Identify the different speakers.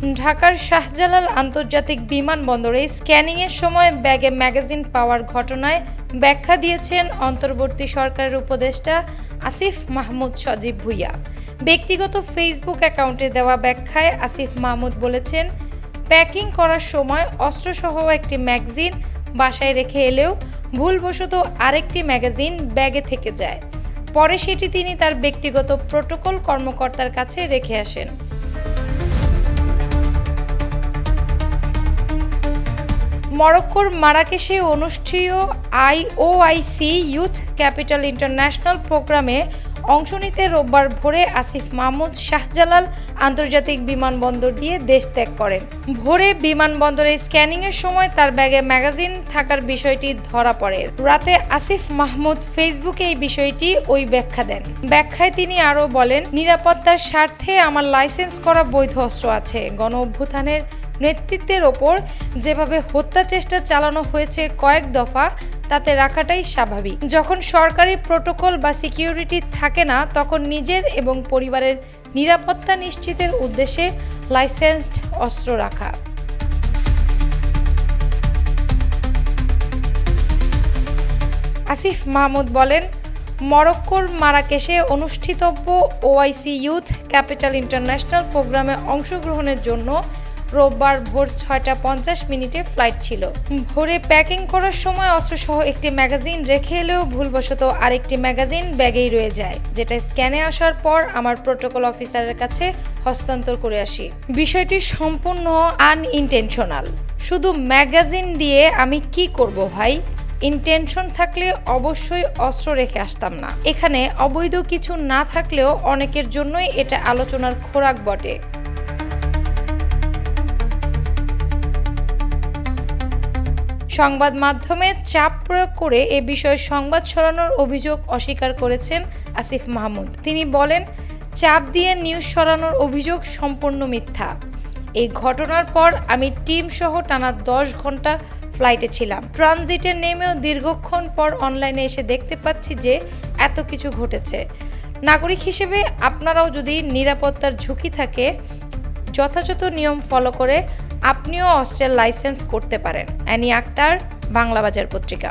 Speaker 1: ঢাকার শাহজালাল আন্তর্জাতিক বিমানবন্দরে স্ক্যানিংয়ের সময় ব্যাগে ম্যাগাজিন পাওয়ার ঘটনায় ব্যাখ্যা দিয়েছেন অন্তর্বর্তী সরকারের উপদেষ্টা আসিফ মাহমুদ সজীব ভুইয়া। ব্যক্তিগত ফেসবুক অ্যাকাউন্টে দেওয়া ব্যাখ্যায় আসিফ মাহমুদ বলেছেন, প্যাকিং করার সময় অস্ত্রসহ একটি ম্যাগাজিন বাসায় রেখে এলেও ভুলবশত আরেকটি ম্যাগাজিন ব্যাগে থেকে যায়। পরে সেটি তিনি তার ব্যক্তিগত প্রোটোকল কর্মকর্তার কাছে রেখে আসেন। মরক্কোর মারাকেশে অনুষ্ঠেয় আইওআইসি ইউথ ক্যাপিটাল ইন্টারন্যাশনাল প্রোগ্রামে অংশ নিতে রোববার ভোরে আসিফ মাহমুদ শাহজালাল আন্তর্জাতিক বিমানবন্দর দিয়ে দেশ ত্যাগ করেন। ভোরে বিমানবন্দরে স্ক্যানিংয়ের সময় তার ব্যাগে ম্যাগাজিন থাকার বিষয়টি ধরা পড়ে। রাতে আসিফ মাহমুদ ফেসবুকে এই বিষয়টি ওই ব্যাখ্যা দেন। ব্যাখ্যায় তিনি আরও বলেন, নিরাপত্তার স্বার্থে আমার লাইসেন্স করা বৈধ অস্ত্র আছে। গণ অভ্যুত্থানের নেতৃত্বের ওপর যেভাবে হত্যা চেষ্টা চালানো হয়েছে কয়েক দফা, তাতে রাখাটাই স্বাভাবিক। যখন সরকারি প্রোটোকল বা সিকিউরিটি থাকে না, তখন নিজের এবং পরিবারের নিরাপত্তা নিশ্চিতের উদ্দেশ্যে লাইসেন্সড অস্ত্র রাখা। আসিফ মাহমুদ বলেন, মরক্কোর মারাকেশে অনুষ্ঠিতব্য ওআইসি ইউথ ক্যাপিটাল ইন্টারন্যাশনাল প্রোগ্রামে অংশগ্রহণের জন্য রোববার ভোর ছয়টা পঞ্চাশ মিনিটে ফ্লাইট ছিল। ভোরে প্যাকিং করার সময় অস্ত্রসহ একটি ম্যাগাজিন রেখে এলেও ভুলবশত আরেকটি ম্যাগাজিন ব্যাগেই রয়ে যায়, যেটা স্ক্যানে আসার পর আমার প্রোটোকল অফিসারের কাছে হস্তান্তর করে আসি। বিষয়টি সম্পূর্ণ আনইনটেনশনাল শুধু ম্যাগাজিন দিয়ে আমি কি করব ভাই? ইন্টেনশন থাকলে অবশ্যই অস্ত্র রেখে আসতাম না। এখানে অবৈধ কিছু না থাকলেও অনেকের জন্যই এটা আলোচনার খোরাক বটে। সংবাদ মাধ্যমে চাপ প্রয়োগ করে এ বিষয়ে সংবাদ ছড়ানোর অভিযোগ অস্বীকার করেছেন আসিফ মাহমুদ। তিনি বলেন, চাপ দিয়ে নিউজ সরানোর অভিযোগ সম্পূর্ণ মিথ্যা। এই ঘটনার পর আমি টিম সহ টানা দশ ঘণ্টা ফ্লাইটে ছিলাম। ট্রানজিটে নেমেও দীর্ঘক্ষণ পর অনলাইনে এসে দেখতে পাচ্ছি যে এত কিছু ঘটেছে। নাগরিক হিসেবে আপনারাও যদি নিরাপত্তার ঝুঁকি থাকে, যথাযথ নিয়ম ফলো করে আপনিও অস্ট্রেল লাইসেন্স করতে পারেন। অ্যানি আক্তার বাংলা বাজার পত্রিকা।